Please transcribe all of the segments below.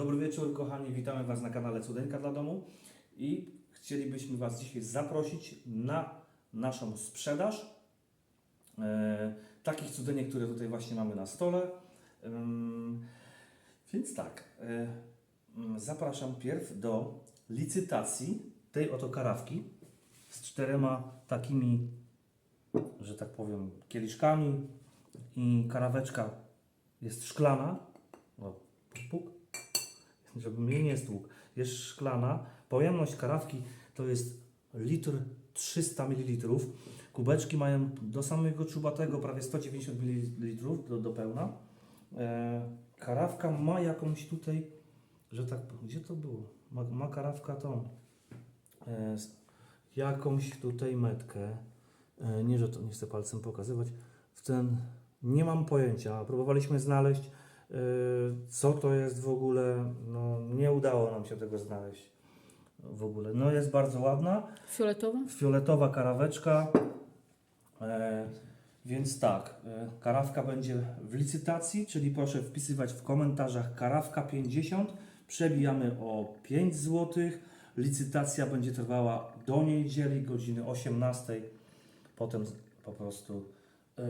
Dobry wieczór, kochani. Witamy Was na kanale Cudeńka dla Domu i chcielibyśmy Was dzisiaj zaprosić na naszą sprzedaż e, takich cudenek, które tutaj właśnie mamy na stole. Więc tak, e, mm, zapraszam pierw do licytacji tej oto karawki z czterema takimi, że tak powiem, kieliszkami i karaweczka jest szklana. O, puk, żeby mnie nie stłukł. Jest szklana. Pojemność karawki to jest litr 300 ml. Kubeczki mają do samego czubatego prawie 190 ml do, do pełna. E, karawka ma jakąś tutaj, że tak, gdzie to było? Ma, ma karawka tą, e, jakąś tutaj metkę. E, nie, że to nie chcę palcem pokazywać. W ten, nie mam pojęcia. Próbowaliśmy znaleźć co to jest w ogóle, no nie udało nam się tego znaleźć w ogóle. No jest bardzo ładna, Fioletowa? fioletowa karaweczka, e, więc tak, e, karawka będzie w licytacji, czyli proszę wpisywać w komentarzach karawka 50, przebijamy o 5 zł, licytacja będzie trwała do niedzieli, godziny 18, potem po prostu e,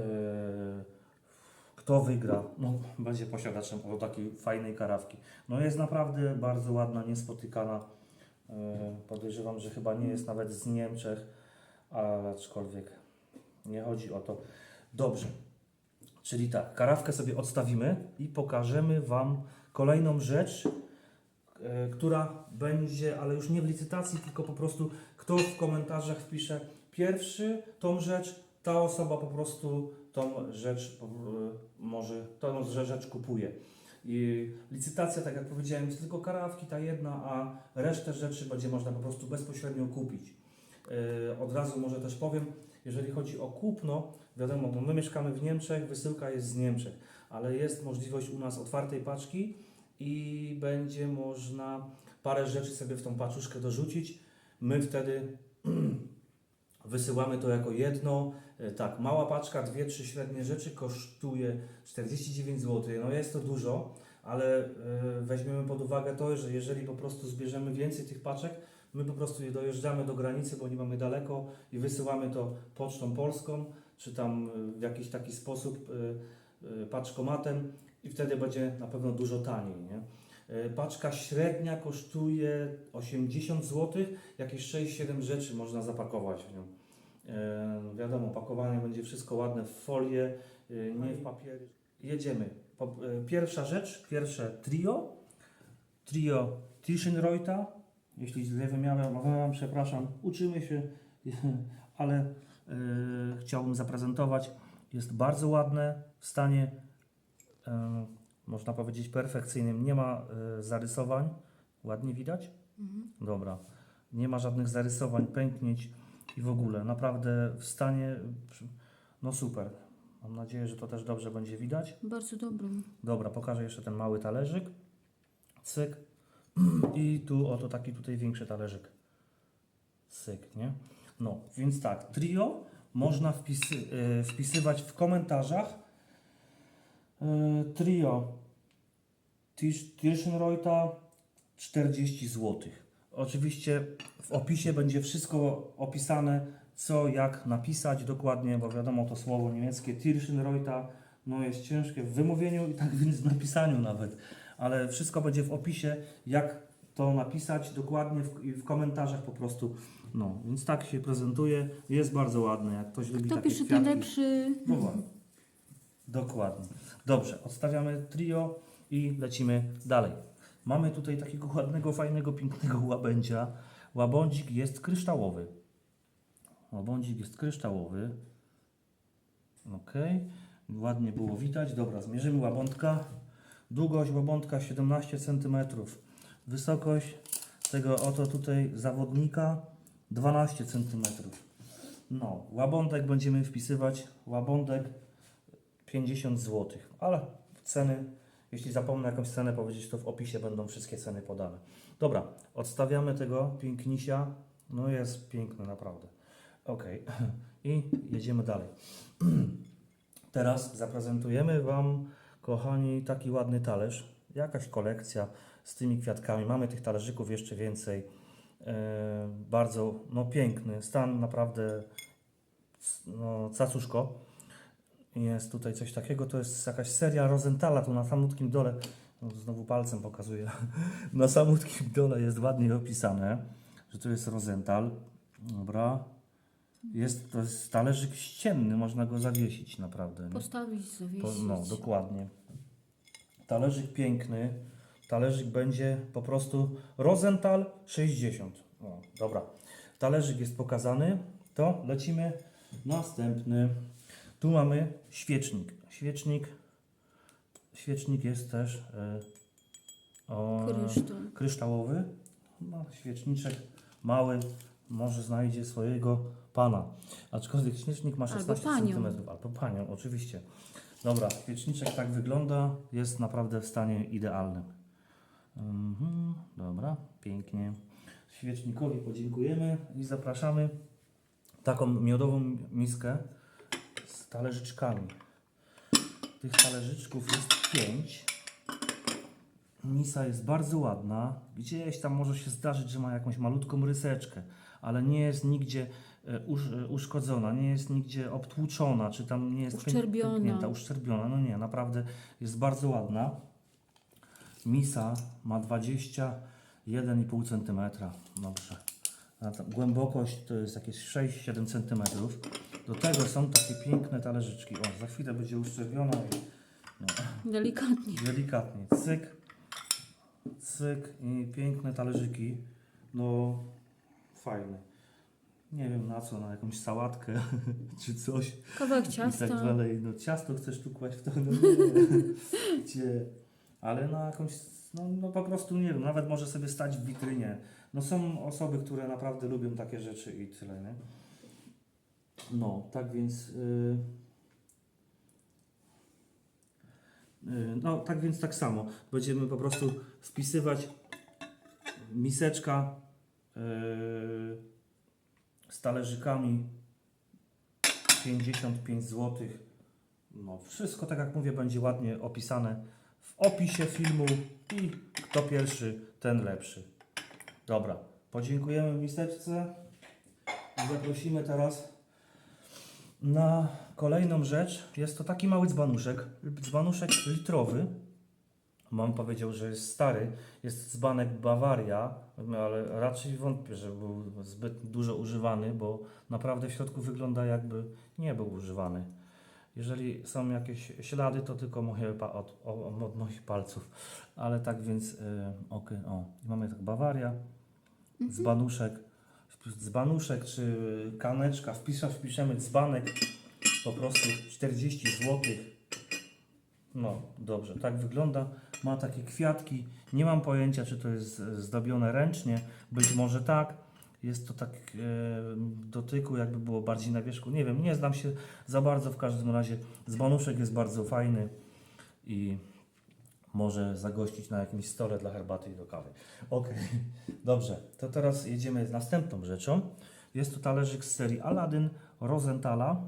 kto wygra, no, będzie posiadaczem o takiej fajnej karawki. No jest naprawdę bardzo ładna, niespotykana. E, Podejrzewam, że chyba nie jest nawet z Niemczech, aczkolwiek nie chodzi o to. Dobrze. Czyli tak, karawkę sobie odstawimy i pokażemy Wam kolejną rzecz, e, która będzie, ale już nie w licytacji, tylko po prostu kto w komentarzach wpisze pierwszy tą rzecz, ta osoba po prostu tą rzecz e, może, tą rzecz kupuje. I licytacja, tak jak powiedziałem, jest tylko karawki, ta jedna, a resztę rzeczy będzie można po prostu bezpośrednio kupić. Yy, Od razu może też powiem, jeżeli chodzi o kupno, wiadomo, bo my mieszkamy w Niemczech, wysyłka jest z Niemczech, ale jest możliwość u nas otwartej paczki i będzie można parę rzeczy sobie w tą paczuszkę dorzucić. My wtedy wysyłamy to jako jedno. E, Tak, mała paczka, dwie, trzy średnie rzeczy kosztuje 49 zł. No jest to dużo, ale e, weźmiemy pod uwagę to, że jeżeli po prostu zbierzemy więcej tych paczek, my po prostu je dojeżdżamy do granicy, bo nie mamy daleko i wysyłamy to pocztą polską, czy tam e, w jakiś taki sposób paczkomatem i wtedy będzie na pewno dużo taniej. Nie? Paczka średnia kosztuje 80 zł, jakieś 6-7 rzeczy można zapakować w nią. Wiadomo, pakowanie będzie wszystko ładne w folię, e, nie w papiery. Jedziemy. E, pierwsza rzecz, pierwsze trio. Trio Tischenreuta. Jeśli źle wymawiam, przepraszam, uczymy się, ale e, chciałbym zaprezentować. Jest bardzo ładne, w stanie, e, można powiedzieć, perfekcyjnym. Nie ma e, zarysowań. Ładnie widać? Dobra. Nie ma żadnych zarysowań, pęknięć i w ogóle. Naprawdę w stanie, no super. Mam nadzieję, że to też dobrze będzie widać. Bardzo dobrym. Dobra, pokażę jeszcze ten mały talerzyk. Cyk. I tu oto taki tutaj większy talerzyk. Cyk, nie? No, więc tak, trio można wpisy, e, wpisywać w komentarzach. E, trio Tirschenreuta 40 zł. Oczywiście w opisie będzie wszystko opisane, co jak napisać dokładnie, bo wiadomo to słowo niemieckie Tirschenreuta no jest ciężkie w wymówieniu i tak więc w napisaniu nawet, ale wszystko będzie w opisie, jak to napisać dokładnie w, i w komentarzach po prostu. No, więc tak się prezentuje, jest bardzo ładny, jak ktoś lubi Kto takie pisze ten kwiatki. lepszy? No właśnie. Dokładnie. Dobrze, odstawiamy trio i lecimy dalej. Mamy tutaj takiego ładnego, fajnego, pięknego łabędzia. Łabądzik jest kryształowy. Łabądzik jest kryształowy. Ok. Ładnie było widać. Dobra, zmierzymy łabądka. Długość łabądka 17 cm. Wysokość tego oto tutaj zawodnika 12 cm. No, łabądek będziemy wpisywać. Łabądek 50 zł. Ale ceny, jeśli zapomnę jakąś cenę powiedzieć, to w opisie będą wszystkie ceny podane. Dobra, odstawiamy tego pięknisia. No jest piękny naprawdę. Ok, i jedziemy dalej. Teraz zaprezentujemy Wam, kochani, taki ładny talerz. Jakaś kolekcja z tymi kwiatkami. Mamy tych talerzyków jeszcze więcej. E, bardzo no, piękny stan, naprawdę no, cacuszko. Jest tutaj coś takiego, to jest jakaś seria Rosenthala, tu na samutkim dole, no, znowu palcem pokazuję, na samutkim dole jest ładnie opisane, że to jest Rosenthal. Dobra. Jest, to jest talerzyk ścienny, można go zawiesić naprawdę. nie? Postawić, Po, zawiesić. no, dokładnie. Talerzyk piękny. Talerzyk będzie po prostu Rosenthal 60. O, dobra. Talerzyk jest pokazany. To lecimy następny. Tu mamy świecznik. Świecznik. Świecznik jest też e, o, Kryształ. kryształowy. No, świeczniczek mały może znajdzie swojego pana. Aczkolwiek świecznik ma Albo 16 panią. cm. Albo panią, oczywiście. Dobra, świeczniczek tak wygląda. Jest naprawdę w stanie idealnym. Mhm, dobra, pięknie. Świecznikowi podziękujemy i zapraszamy taką miodową miskę talerzyczkami. Tych talerzyczków jest pięć. Misa jest bardzo ładna. Gdzieś tam może się zdarzyć, że ma jakąś malutką ryseczkę, ale nie jest nigdzie e, e, uszkodzona, nie jest nigdzie obtłuczona, czy tam nie jest Uszczerbiona. pęknięta, uszczerbiona. No nie, naprawdę jest bardzo ładna. Misa ma 21,5 cm. Dobrze. Głębokość to jest jakieś 6-7 cm. Do tego są takie piękne talerzyczki. O, za chwilę będzie uszczerbiona i no, Delikatnie. delikatnie. Cyk, cyk i piękne talerzyki. No, fajne. Nie wiem na co, na jakąś sałatkę czy coś Kawałek i ciasta. tak dalej. No ciasto chcesz tu kłaść w to? No. Gdzie? Ale na jakąś, no, no po prostu nie wiem, nawet może sobie stać w witrynie. No są osoby, które naprawdę lubią takie rzeczy i tyle, nie? No, tak więc... Yy... Yy, No, tak więc tak samo. Będziemy po prostu wpisywać miseczka yy, z talerzykami 55 zł. No, wszystko, tak jak mówię, będzie ładnie opisane w opisie filmu i kto pierwszy, ten lepszy. Dobra, podziękujemy miseczce i zaprosimy teraz na kolejną rzecz. Jest to taki mały dzbanuszek, dzbanuszek litrowy. Mam powiedział, że jest stary. Jest dzbanek Bawaria, ale raczej wątpię, że był zbyt dużo używany, bo naprawdę w środku wygląda jakby nie był używany. Jeżeli są jakieś ślady, to tylko moje pa- od, o- od moich palców. Ale tak więc, yy, okej, o. Mamy tak Bawaria, dzbanuszek, dzbanuszek czy kaneczka, wpisze, wpiszemy dzbanek, po prostu 40 zł. No, dobrze, tak wygląda. Ma takie kwiatki. Nie mam pojęcia, czy to jest zdobione ręcznie. Być może tak. Jest to tak e, dotyku, jakby było bardziej na wierzchu. Nie wiem, nie znam się za bardzo. W każdym razie dzbanuszek jest bardzo fajny i może zagościć na jakimś stole dla herbaty i do kawy. Okej, dobrze. To teraz jedziemy z następną rzeczą. Jest to talerzyk z serii Aladdin Rosenthala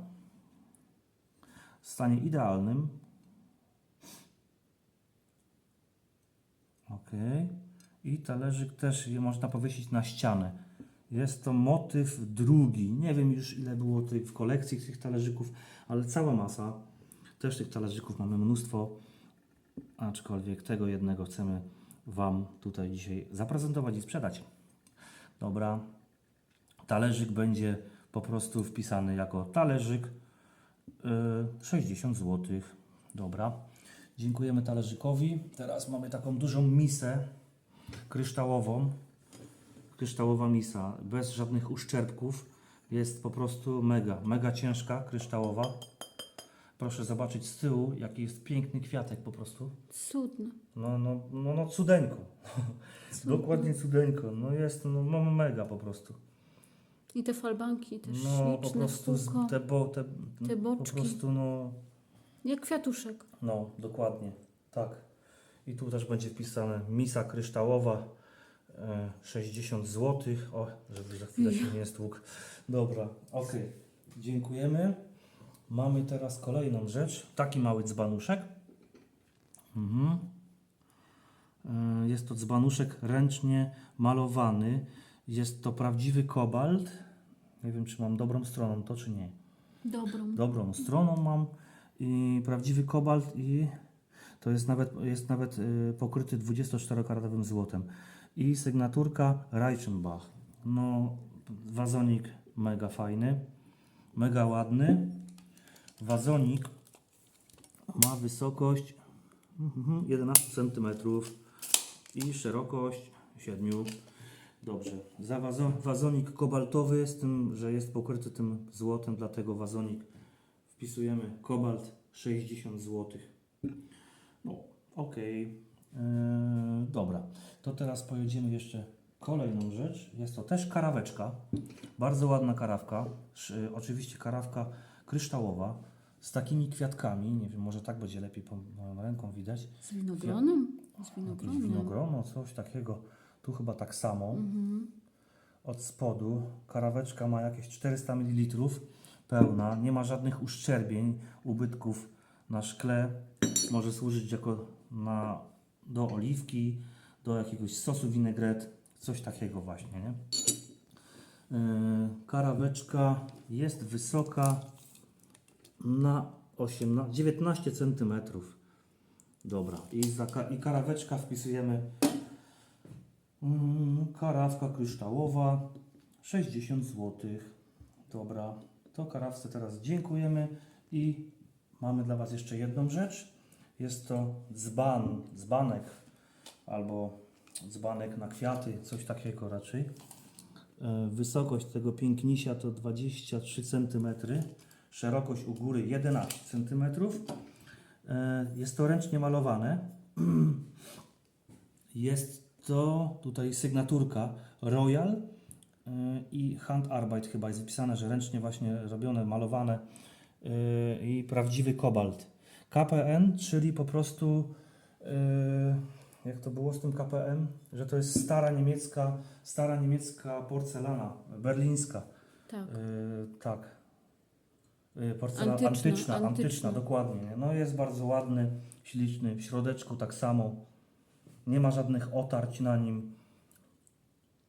w stanie idealnym. Ok. I talerzyk też można powiesić na ścianę. Jest to motyw drugi. Nie wiem już ile było tych w kolekcji tych talerzyków, ale cała masa. Też tych talerzyków mamy mnóstwo. Aczkolwiek tego jednego chcemy Wam tutaj dzisiaj zaprezentować i sprzedać. Dobra. Talerzyk będzie po prostu wpisany jako talerzyk yy, 60 zł. Dobra. Dziękujemy talerzykowi. Teraz mamy taką dużą misę kryształową. Kryształowa misa, bez żadnych uszczerbków. Jest po prostu mega, mega ciężka, kryształowa. Proszę zobaczyć z tyłu, jaki jest piękny kwiatek po prostu. Cudne. No, no, no, no cudeńko. Cudne. Dokładnie cudeńko. No jest, no, no mega po prostu. I te falbanki też No po śliczne, prostu z- spółko. te, bo, te, Te po boczki. prostu no, Jak kwiatuszek. no dokładnie, tak. I tu też będzie wpisane misa kryształowa e, 60 zł. O, żeby za chwilę się nie stłukł. Dobra, ok. Dziękujemy. Mamy teraz kolejną rzecz. Taki mały dzbanuszek. Mhm. E, Jest to dzbanuszek ręcznie malowany. Jest to prawdziwy kobalt. Nie wiem, czy mam dobrą stroną to, czy nie. Dobrą. Dobrą stroną mam i prawdziwy kobalt i to jest nawet, jest nawet y, pokryty 24-karatowym złotem. I sygnaturka Reichenbach. No, wazonik mega fajny, mega ładny. Wazonik ma wysokość mhm, 11 cm i szerokość 7 Dobrze. Za wazo, wazonik kobaltowy, z tym, że jest pokryty tym złotem, dlatego wazonik wpisujemy kobalt 60 zł. No, okej. Yy, dobra. To teraz pojedziemy jeszcze kolejną rzecz. Jest to też karaweczka. Bardzo ładna karawka. Oczywiście karawka kryształowa z takimi kwiatkami. Nie wiem, może tak będzie lepiej po moją ręką widać. Z winogronem? Z winogronem. winogrono, coś takiego. Tu chyba tak samo. Mhm. Od spodu karaweczka ma jakieś 400 ml pełna, nie ma żadnych uszczerbień, ubytków na szkle. Może służyć jako na, do oliwki, do jakiegoś sosu vinaigrette, coś takiego właśnie. Nie? Yy, karaweczka jest wysoka na 18, 19 cm. Dobra, i, za, i karaweczka wpisujemy Mm, Karawka kryształowa 60 zł. Dobra, to karawce teraz dziękujemy i mamy dla Was jeszcze jedną rzecz. Jest to dzban, dzbanek albo dzbanek na kwiaty, coś takiego raczej. E, Wysokość tego pięknisia to 23 cm, szerokość u góry 11 cm. E, Jest to ręcznie malowane. Jest to tutaj sygnaturka Royal y, i Handarbeit chyba jest wypisane, że ręcznie właśnie robione, malowane y, i prawdziwy kobalt. KPN, czyli po prostu jak to było z tym KPM, że to jest stara niemiecka, stara niemiecka porcelana, berlińska. Tak. Tak. Y, Porcelana Antyczna, antyczna, antyczna, antyczna. dokładnie. nie? No jest bardzo ładny, śliczny. W środeczku tak samo. Nie ma żadnych otarć na nim,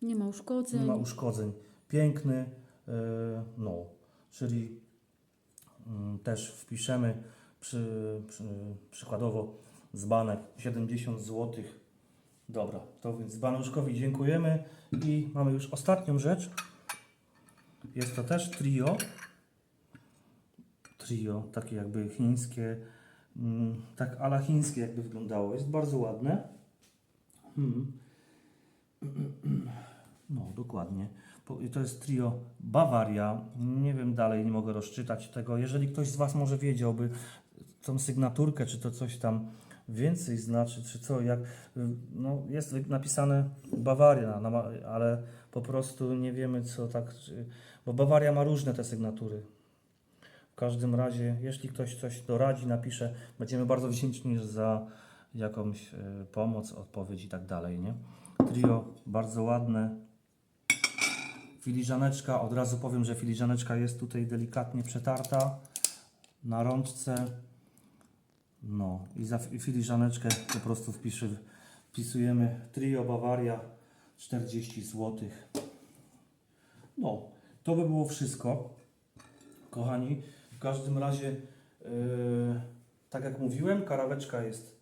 Nie ma uszkodzeń. nie ma uszkodzeń. Piękny, y, no, czyli mm, też wpiszemy przy, przy, przykładowo dzbanek 70 zł. Dobra, to więc dzbanuszkowi dziękujemy i mamy już ostatnią rzecz. Jest to też trio. Trio, takie jakby chińskie, mm, tak ala chińskie jakby wyglądało. Jest bardzo ładne. Hmm. No, dokładnie. To jest trio Bawaria. Nie wiem dalej, nie mogę rozczytać tego. Jeżeli ktoś z Was może wiedziałby tą sygnaturkę, czy to coś tam więcej znaczy, czy co, jak. No, jest napisane Bawaria, ale po prostu nie wiemy, co tak. Bo Bawaria ma różne te sygnatury. W każdym razie, jeśli ktoś coś doradzi, napisze, będziemy bardzo wdzięczni za jakąś y, pomoc, odpowiedź i tak dalej, nie? Trio bardzo ładne. Filiżaneczka, od razu powiem, że filiżaneczka jest tutaj delikatnie przetarta na rączce. No i za fi- filiżaneczkę po prostu wpisujemy Trio Bawaria 40 zł. No, to by było wszystko, kochani. Każdym razie, yy, tak jak mówiłem, karaweczka jest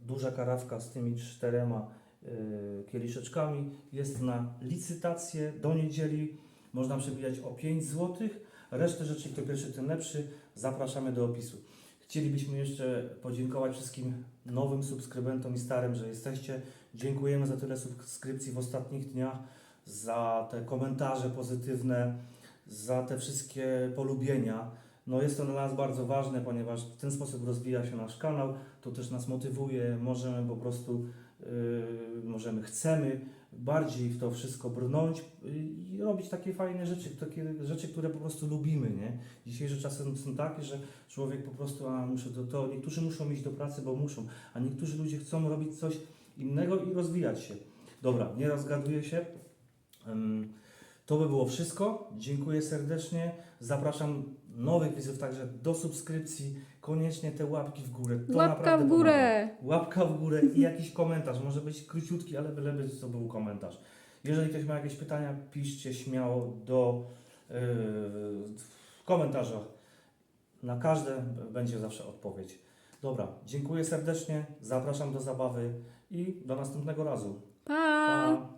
duża karawka z tymi czterema y, kieliszeczkami jest na licytację do niedzieli. Można przebijać o 5 zł. Resztę rzeczy, kto pierwszy, tym lepszy, zapraszamy do opisu. Chcielibyśmy jeszcze podziękować wszystkim nowym subskrybentom i starym, że jesteście. Dziękujemy za tyle subskrypcji w ostatnich dniach, za te komentarze pozytywne, za te wszystkie polubienia. No jest to dla nas bardzo ważne, ponieważ w ten sposób rozwija się nasz kanał to też nas motywuje, możemy po prostu, yy, możemy, chcemy bardziej w to wszystko brnąć yy, i robić takie fajne rzeczy, takie rzeczy, które po prostu lubimy, nie? Dzisiejsze czasy są takie, że człowiek po prostu, a muszę to, to, niektórzy muszą iść do pracy, bo muszą, a niektórzy ludzie chcą robić coś innego i rozwijać się. Dobra, nie rozgaduję się. To by było wszystko. Dziękuję serdecznie. Zapraszam nowych widzów, także do subskrypcji. Koniecznie te łapki w górę. To Łapka w pomaga. górę. Łapka w górę i jakiś komentarz. Może być króciutki, ale byleby to był komentarz. Jeżeli ktoś ma jakieś pytania, piszcie śmiało do yy, w komentarzach. Na każde będzie zawsze odpowiedź. Dobra, dziękuję serdecznie, zapraszam do zabawy i do następnego razu. Pa! Pa!